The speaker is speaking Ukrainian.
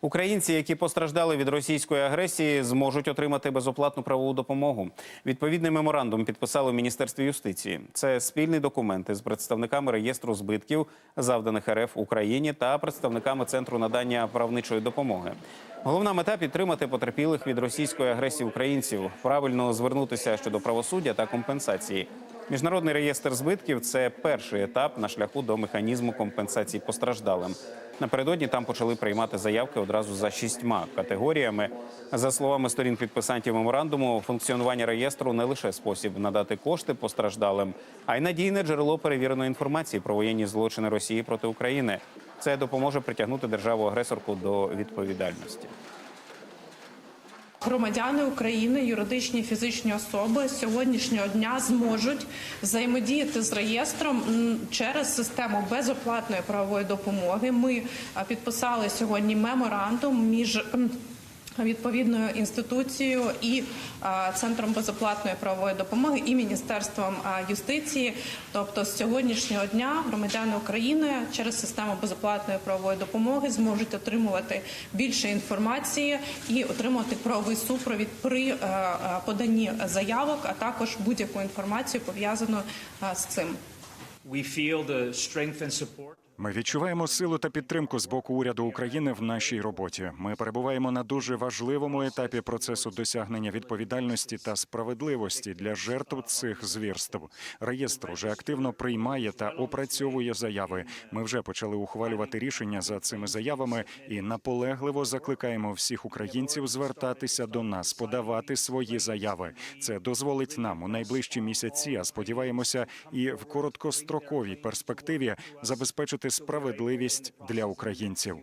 Українці, які постраждали від російської агресії, зможуть отримати безоплатну правову допомогу. Відповідний меморандум підписали в Міністерстві юстиції. Це спільний документ із представниками реєстру збитків, завданих РФ Україні та представниками центру надання правничої допомоги. Головна мета підтримати потерпілих від російської агресії українців, правильно звернутися щодо правосуддя та компенсації. Міжнародний реєстр збитків це перший етап на шляху до механізму компенсації постраждалим. Напередодні там почали приймати заявки одразу за шістьма категоріями. За словами сторін підписантів меморандуму, функціонування реєстру не лише спосіб надати кошти постраждалим, а й надійне джерело перевіреної інформації про воєнні злочини Росії проти України. Це допоможе притягнути державу-агресорку до відповідальності. Громадяни України, юридичні фізичні особи з сьогоднішнього дня зможуть взаємодіяти з реєстром через систему безоплатної правової допомоги. Ми підписали сьогодні меморандум між відповідною інституцією і центром безоплатної правової допомоги і міністерством юстиції. Тобто, з сьогоднішнього дня громадяни України через систему безоплатної правової допомоги зможуть отримувати більше інформації і отримувати правовий супровід при е, е, поданні заявок, а також будь-яку інформацію пов'язану е, з цим. We feel the strength and support. Ми відчуваємо силу та підтримку з боку уряду України в нашій роботі. Ми перебуваємо на дуже важливому етапі процесу досягнення відповідальності та справедливості для жертв цих звірств. Реєстр уже активно приймає та опрацьовує заяви. Ми вже почали ухвалювати рішення за цими заявами і наполегливо закликаємо всіх українців звертатися до нас, подавати свої заяви. Це дозволить нам у найближчі місяці, а сподіваємося, і в короткостроковій перспективі забезпечити справедливість для українців.